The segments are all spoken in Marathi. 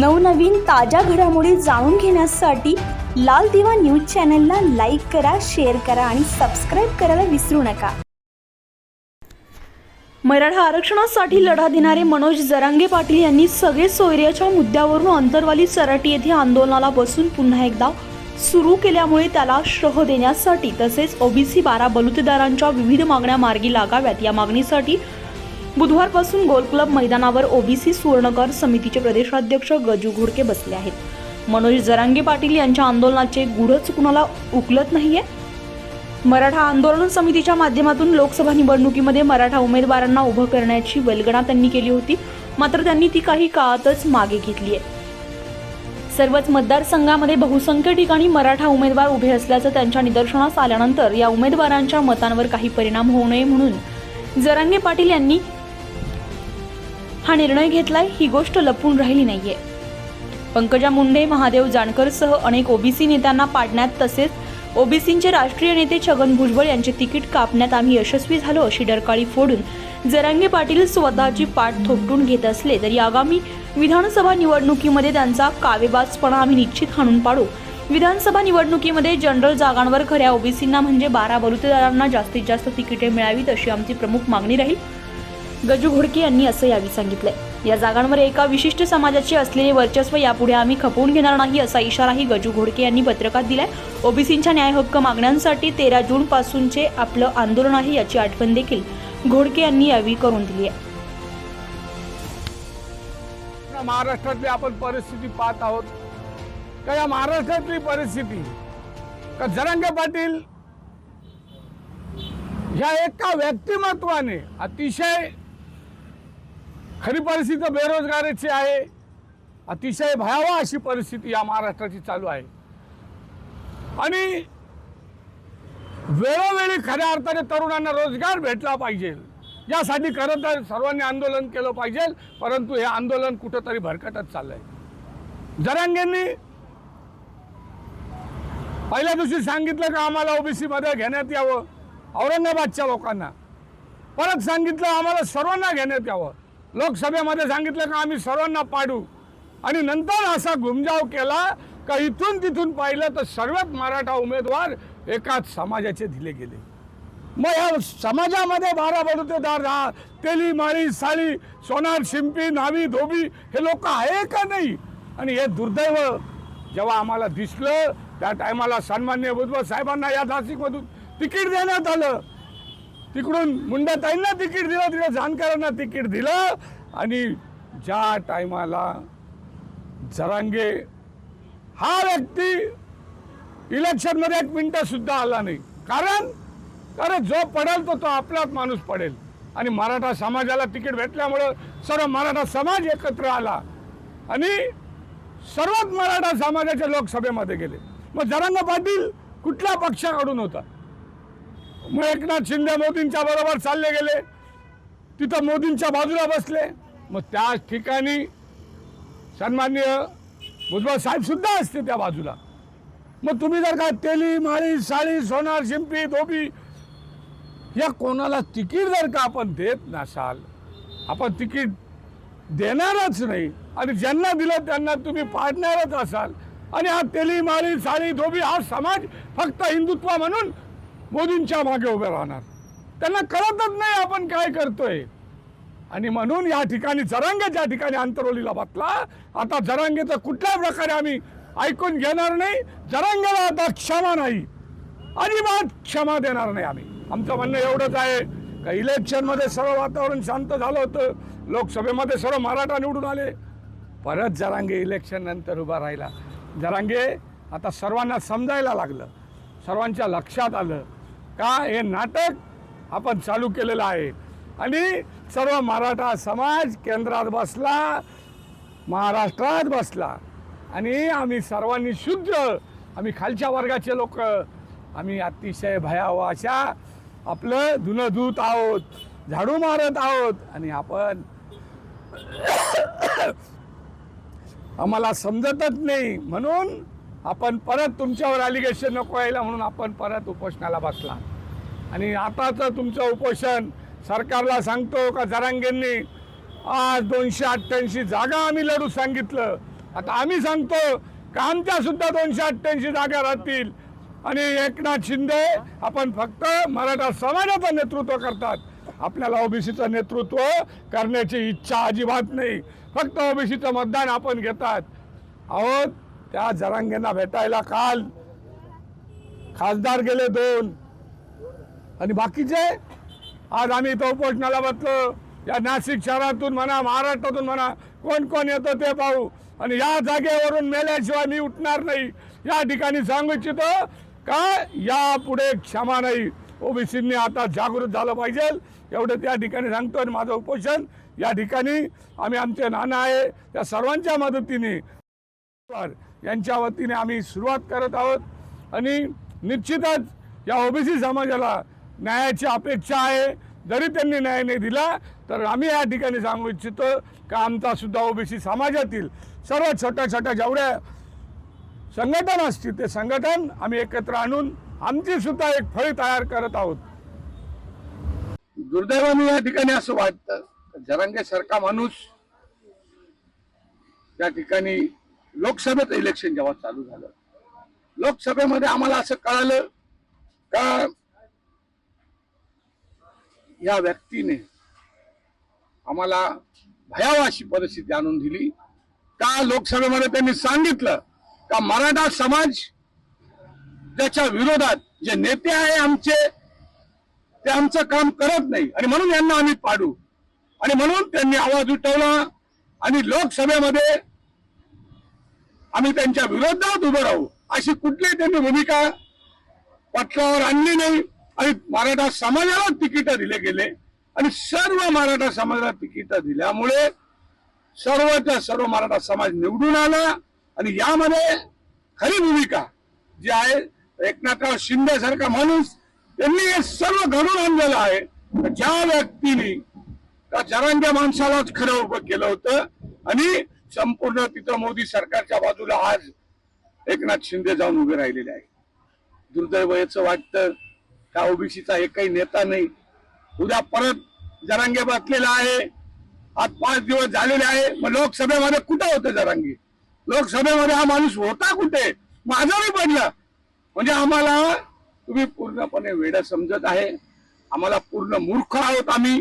नवनवीन ताज्या घडामोडी जाणून घेण्यासाठी लाल दिवा न्यूज चॅनलला लाईक करा शेअर करा आणि सबस्क्राईब करायला विसरू नका. मराठा आरक्षणासाठी लढा देणारे मनोज जरांगे पाटील यांनी सगळे सोयऱ्याच्या मुद्द्यावरून अंतरवाली सराटी येथे आंदोलनाला बसून पुन्हा एकदा सुरू केल्यामुळे त्याला शह देण्यासाठी तसेच ओबीसी बारा बलुतेदारांच्या विविध मागण्या मार्गी लागाव्यात. या मागणीसाठी बुधवारपासून गोल क्लब मैदानावर ओबीसी सुवर्णकर समितीचे प्रदेशाध्यक्ष गजू घोडके बसले आहेत. मनोज जरांगे पाटील यांच्या आंदोलनाचे गुढच कुणाला उकलत नाहीये? मराठा आंदोलन समितीच्या माध्यमातून लोकसभा निवडणुकीमध्ये मराठा उमेदवारांना उभं करण्याची वल्गणा त्यांनी केली होती मात्र त्यांनी ती काही काळातच मागे घेतली आहे. सर्वच मतदारसंघामध्ये बहुसंख्य ठिकाणी मराठा उमेदवार उभे असल्याचं त्यांच्या निदर्शनास आल्यानंतर या उमेदवारांच्या मतांवर काही परिणाम होऊ नये म्हणून जरांगे पाटील यांनी हा निर्णय घेतलाय ही गोष्ट लपून राहिली नाहीये. पंकजा मुंडे महादेव जानकरसह अनेक ओबीसी नेत्यांना पाडण्यात तसेच ओबीसींचे राष्ट्रीय नेते छगन भुजबळ यांचे तिकीट कापण्यात आम्ही यशस्वी झालो अशी डरकाळी फोडून जरांगे पाटील स्वतःची पाठ थोपटून घेत असले तरी आगामी विधानसभा निवडणुकीमध्ये त्यांचा कावेबाजपणा आम्ही निश्चित हाणून पाडू. विधानसभा निवडणुकीमध्ये जनरल जागांवर खऱ्या ओबीसींना म्हणजे बारा बलुतेदारांना जास्तीत जास्त तिकिटे मिळावीत अशी आमची प्रमुख मागणी राहील. गजू घोडके यांनी असं यावेळी सांगितलंय. या जागांवर एका विशिष्ट समाजाचे असलेले वर्चस्व यापुढे आम्ही खपवून घेणार नाही असा इशाराही गजू घोडके यांनी पत्रकात दिलाय. ओबीसींच्या न्याय हक्क मागण्यांसाठी तेरा जून पासूनचे आपलं आंदोलन आहे याची आठवण देखील घोडके यांनी यावेळी करून दिली आहे. महाराष्ट्रातली आपण परिस्थिती पाहत आहोत. का या महाराष्ट्रातली परिस्थिती? का जरांगे पाटील ह्या एका व्यक्तिमत्वाने अतिशय खरी परिस्थिती बेरोजगारीची आहे. अतिशय भयावह अशी परिस्थिती या महाराष्ट्राची चालू आहे. आणि वेळोवेळी खऱ्या अर्थाने तरुणांना रोजगार भेटला पाहिजे. यासाठी खरं तर सर्वांनी आंदोलन केलं पाहिजे परंतु हे आंदोलन कुठंतरी भरकटत चाललंय. जरांगेंनी पहिल्या दिवशी सांगितलं का आम्हाला ओबीसीमध्ये घेण्यात यावं औरंगाबादच्या लोकांना. परत सांगितलं आम्हाला सर्वांना घेण्यात यावं. लोकसभेमध्ये सांगितलं का आम्ही सर्वांना पाडू. आणि नंतर असा घुमजाव केला का इथून तिथून पाहिलं तर सर्वात मराठा उमेदवार एकाच समाजाचे दिले गेले. मग या समाजामध्ये बारा बलुतेदार हा तेली माळी साळी सोनार शिंपी नावी धोबी हे लोक आहे का नाही? आणि हे दुर्दैव जेव्हा आम्हाला दिसलं त्या टायमाला सन्मान्य भुजबळ साहेबांना या नाशिकमधून तिकीट देण्यात आलं. तिकडून मुंडाताईंना तिकीट दिलं तिकडे जानकरांना तिकीट दिलं आणि ज्या टायमाला जरांगे हा व्यक्ती इलेक्शनमध्ये एक मिनटंसुद्धा आला नाही. कारण कारण जो पडेल तो तो आपलाच माणूस पडेल. आणि मराठा समाजाला तिकीट भेटल्यामुळं सर्व मराठा समाज एकत्र आला. आणि सर्वात मराठा समाजाच्या लोकसभेमध्ये गेले. मग जरांग पाटील कुठल्या पक्षाकडून होता? मग एकनाथ शिंदे मोदींच्या बरोबर चालले गेले. तिथं मोदींच्या बाजूला बसले. मग त्या ठिकाणी सन्मान्य भुजबळ साहेब सुद्धा असते त्या बाजूला. मग तुम्ही जर का तेली माळी साळी सोनार शिंपी धोबी या कोणाला तिकीट जर का आपण देत नसाल आपण तिकीट देणारच नाही. आणि ज्यांना दिलं त्यांना तुम्ही पाडणारच असाल. आणि हा तेली माळी साळी धोबी हा समाज फक्त हिंदुत्व म्हणून मोदींच्या मागे उभे राहणार. त्यांना कळतच नाही आपण काय करतोय. आणि म्हणून या ठिकाणी जरांगेच्या ठिकाणी अंतरोलीला बसला. आता जरांगेचं कुठल्या प्रकारे आम्ही ऐकून घेणार नाही जरांगेला आता क्षमा नाही. अजिबात क्षमा देणार नाही आम्ही. आमचं म्हणणं एवढंच आहे का इलेक्शनमध्ये सर्व वातावरण शांत झालं होतं. लोकसभेमध्ये सर्व मराठा निवडून आले. परत जरांगे इलेक्शन नंतर उभा राहिला. जरांगे आता सर्वांना समजायला लागलं. सर्वांच्या लक्षात आलं. का हे नाटक आपण चालू केलेलं आहे? आणि सर्व मराठा समाज केंद्रात बसला महाराष्ट्रात बसला. आणि आम्ही सर्वांनी शुद्ध आम्ही खालच्या वर्गाचे लोक आम्ही अतिशय भयावह अशा आपलं धुनं धूत आहोत झाडू मारत आहोत. आणि आपण आम्हाला समजतच नाही म्हणून आपण परत तुमच्यावर अलिगेशन नको यायला म्हणून आपण परत उपोषणाला बसला. आणि आताचं तुमचं उपोषण सरकारला सांगतो का जरांगेंनी आज दोनशे अठ्ठ्याऐंशी जागा आम्ही लढू सांगितलं. आता आम्ही सांगतो का आमच्या सुद्धा दोनशे अठ्ठ्याऐंशी जागा राहतील. आणि एकनाथ शिंदे आपण फक्त मराठा समाजाचं नेतृत्व करतात. आपल्याला ओबीसीचं नेतृत्व करण्याची इच्छा अजिबात नाही. फक्त ओबीसीचं मतदान आपण घेतात. आहोत त्या जरांगेंना भेटायला काल खासदार गेले दोन. आणि बाकीचे आज आम्ही इथं उपोषणाला बसलो. या नाशिक शहरातून म्हणा महाराष्ट्रातून म्हणा कोण कोण येतं ते पाहू. आणि या जागेवरून मेल्याशिवाय मी उठणार नाही. या ठिकाणी सांगू इच्छितो का यापुढे क्षमा नाही. ओबीसींनी आता जागृत झालं पाहिजे. एवढं त्या ठिकाणी सांगतो आणि माझं उपोषण. या ठिकाणी आम्ही आमचे नाना आहे त्या सर्वांच्या मदतीने. यांच्या वतीने आम्ही सुरुवात करत आहोत. आणि निश्चितच या ओबीसी समाजाला न्यायाची अपेक्षा आहे. जरी त्यांनी न्याय नाही दिला तर आम्ही या ठिकाणी सांगू इच्छितो का आमचा सुद्धा ओबीसी समाजातील सर्व छोट्या छोट्या जेवढ्या संघटन असतील ते संघटन आम्ही एकत्र आणून आमची सुद्धा एक फळी तयार करत आहोत. दुर्दैवाने या ठिकाणी असं वाटतं. जरांगे सारखा माणूस त्या ठिकाणी लोकसभेत इलेक्शन जेव्हा चालू झालं लोकसभेमध्ये आम्हाला असं कळालं का या व्यक्तीने आम्हाला भयावह अशी परिस्थिती आणून दिली. का लोकसभेमध्ये त्यांनी सांगितलं का मराठा समाज त्याच्या विरोधात जे नेते आहे आमचे ते आमचं काम करत नाही. आणि म्हणून यांना आम्ही पाडू. आणि म्हणून त्यांनी आवाज उठवला आणि लोकसभेमध्ये आम्ही त्यांच्या विरोधात उभं राहू. अशी कुठलीही त्यांनी भूमिका पटलावर आणली नाही. आणि मराठा समाजाला तिकीट दिले गेले. आणि सर्व मराठा समाजाला तिकीट दिल्यामुळे सर्वच्या सर्व मराठा समाज निवडून आला. आणि यामध्ये खरी भूमिका जी आहे एकनाथराव शिंदे सारखा माणूस त्यांनी हे सर्व घडून आणलेलं आहे. ज्या व्यक्तीने त्या जरांच्या माणसालाच खरं उभं केलं होतं. आणि संपूर्ण तिथं मोदी सरकारच्या बाजूला आज एकनाथ शिंदे जाऊन उभे राहिलेले आहे दुर्दैव याचं वाटतं का ओबीसीचा एकही नेता नाही? उद्या परत जरांगे बसलेला आहे. आज पाच दिवस झालेले आहे. मग लोकसभेमध्ये कुठं होतं जरांगे? लोकसभेमध्ये हा माणूस होता कुठे? माझाही पडला. म्हणजे आम्हाला तुम्ही पूर्णपणे वेड समजत आहे. आम्हाला पूर्ण मूर्ख आहोत आम्ही.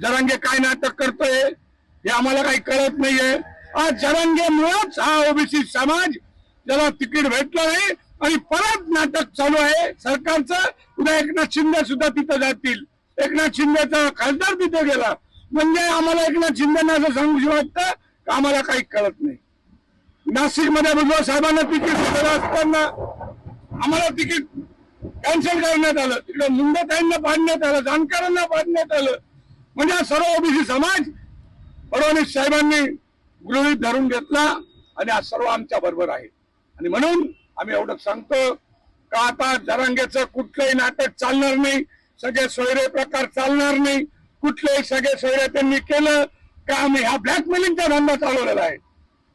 जरांगे काय नाटक करतोय हे आम्हाला काही कळत नाहीये. जरांगेमुळेच हा ओबीसी समाज ज्याला तिकीट भेटलं नाही आणि परत नाटक चालू आहे. सरकारचं उद्या एकनाथ शिंदे सुद्धा तिथं जातील. एकनाथ शिंदेचा खासदार तिथे गेला. म्हणजे आम्हाला एकनाथ शिंदेना असं सांगू वाटतं का? आम्हाला काही कळत नाही. नाशिकमध्ये भुजबळ साहेबांना तिकीट दिलेलं असताना आम्हाला तिकीट कॅन्सल करण्यात आलं. तिकडे मुंडेताईंना पाडण्यात आलं जाणकारांना पाडण्यात आलं. म्हणजे हा सर्व ओबीसी समाज फडणवीस साहेबांनी गृहित धरून घेतला आणि हा सर्व आमच्या बरोबर आहे. आणि म्हणून आम्ही एवढं सांगतो का आता जरांगेचं कुठलंही नाटक चालणार नाही सगळे सोयरे प्रकार चालणार नाही कुठलेही सगळे सोयरे त्यांनी केलं का आम्ही हा ब्लॅकमेलिंगचा धंदा चालवलेला आहे?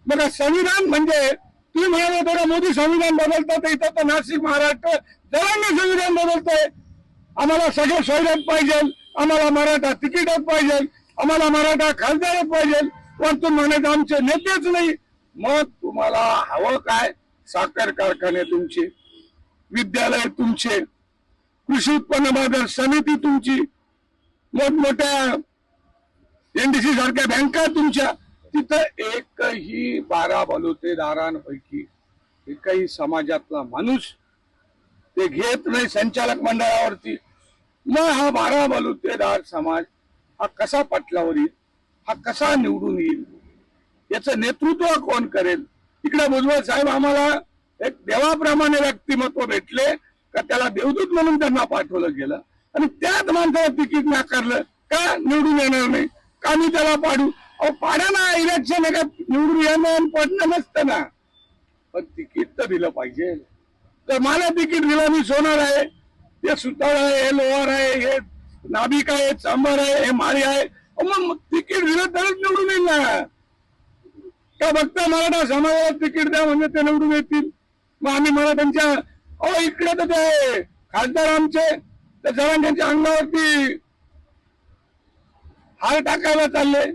मग संविधान म्हणजे तुम्ही म्हणाला थोडं मोदी संविधान बदलतात इथं तर नाशिक महाराष्ट्र जरांगे संविधान बदलतंय. आम्हाला सगळे सोयऱ्यात पाहिजे आम्हाला मराठा तिकीटच पाहिजे आम्हाला मराठा खासदारच पाहिजे वरतून म्हणत आमचे नेतेच नाही. मग तुम्हाला हवं काय? साखर कारखाने तुमचे विद्यालय तुमचे कृषी उत्पन्न बाजार समिती तुमची मोठमोठ्या एनडीसी सारख्या बँका तुमच्या तिथं एकही बारा बलुतेदारांपैकी एकही समाजातला माणूस ते घेत नाही संचालक मंडळावरती. मग हा बारा बलुतेदार समाज हा कसा पटलावर येईल हा कसा निवडून येईल? याचं नेतृत्व कोण करेल? इकडे भुजबळ साहेब आम्हाला एक देवाप्रमाणे व्यक्तिमत्व भेटले का त्याला देवदूत म्हणून त्यांना पाठवलं गेलं. आणि त्याच माणसाला तिकीट नाकारलं. का निवडून येणार नाही? का मी त्याला पाडू? अहो पाडा ना इलेक्शन एका निवडून येणं पडणं नसतं ना. पण तिकीट तर दिलं पाहिजे. तर मला तिकीट दिलं मी सोनार आहे. हे सुतार आहे हे लोहार आहे हे नाभिक आहे चांबर आहे हे माळी आहे. मग तिकीट दिलं तरच निवडून येईल ना. का फक्त मराठा समाजाला तिकीट द्या म्हणजे ते निवडून येतील. मग आम्ही मराठ्यांच्या अहो इकडे तर ते खासदार आमचे त्या जवानांच्या अंगावरती हार टाकायला चालले.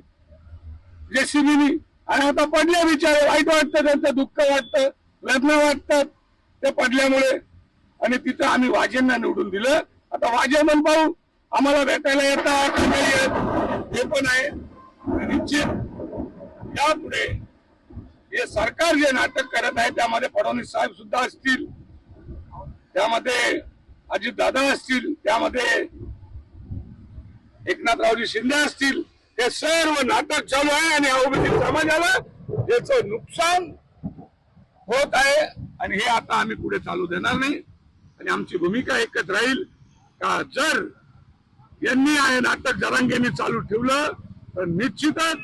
जेसीबीनी आणि आता पडले बिचारे वाईट वाटतं त्यांचं दुःख वाटतं वेदना वाटतात ते पडल्यामुळे. आणि तिथं आम्ही वाजेंना निवडून दिलं. आता वाजे पण पाहू आम्हाला भेटायला येतात. पण आहे. निश्चित यापुढे हे सरकार जे नाटक करत आहे त्यामध्ये फडणवीस साहेब सुद्धा असतील त्यामध्ये अजितदादा असतील त्यामध्ये एकनाथरावजी शिंदे असतील हे सर्व नाटक चालू आहे आणि औपचारिक समाजाला याच नुकसान होत आहे. आणि हे आता आम्ही पुढे चालू देणार नाही. आणि आमची भूमिका एकच राहील का जर यांनी नाटक जरांगेने चालू ठेवलं. तर निश्चितच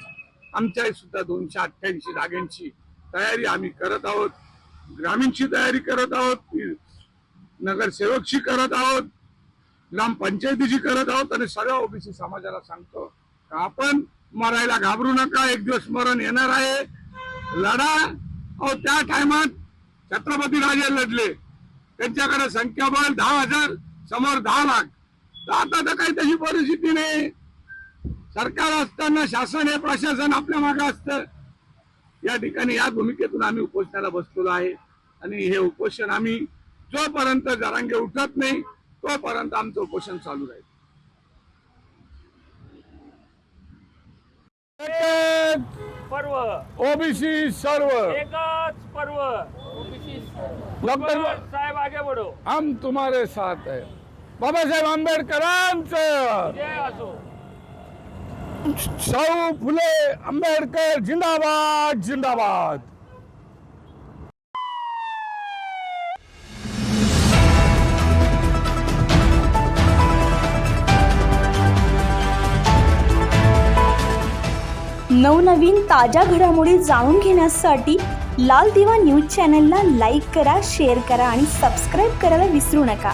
आमच्या सुद्धा दोनशे अठ्ठ्याऐंशी जागांची तयारी आम्ही करत आहोत. ग्रामीणची तयारी करत आहोत. नगरसेवकची करत आहोत. ग्रामपंचायतीची करत आहोत. आणि सगळ्या ओबीसी समाजाला सांगतो का आपण मरायला घाबरू नका. एक दिवस मरण येणार आहे. लढा. अहो त्या टायमात छत्रपती राजे लढले. त्यांच्याकडे संख्याबळ दहा हजार समोर दहा लाख. आता तर काही तशी परिस्थिती नाही. सरकार असताना शासन हे प्रशासन आपल्या मागे असतं. या ठिकाणी या भूमिकेतून आम्ही उपोषणाला बसलेलो आहे. आणि हे उपोषण आम्ही जोपर्यंत जरांगे उठत नाही तोपर्यंत आमचं उपोषण चालू राहील. पर्व. ओबीसी सर्व. एकच पर्व. डॉक्टर साहेब आगे बढो हम तुम्हारे साथ है. बाबासाहेब आंबेडकरांचं. जय असो. शाहू फुले आंबेडकर जिंदाबाद जिंदाबाद. नवनवीन ताज्या घडामोडी जाणून घेण्यासाठी लाल दिवा न्यूज चॅनलला लाईक करा शेअर करा आणि सबस्क्राईब करायला विसरू नका.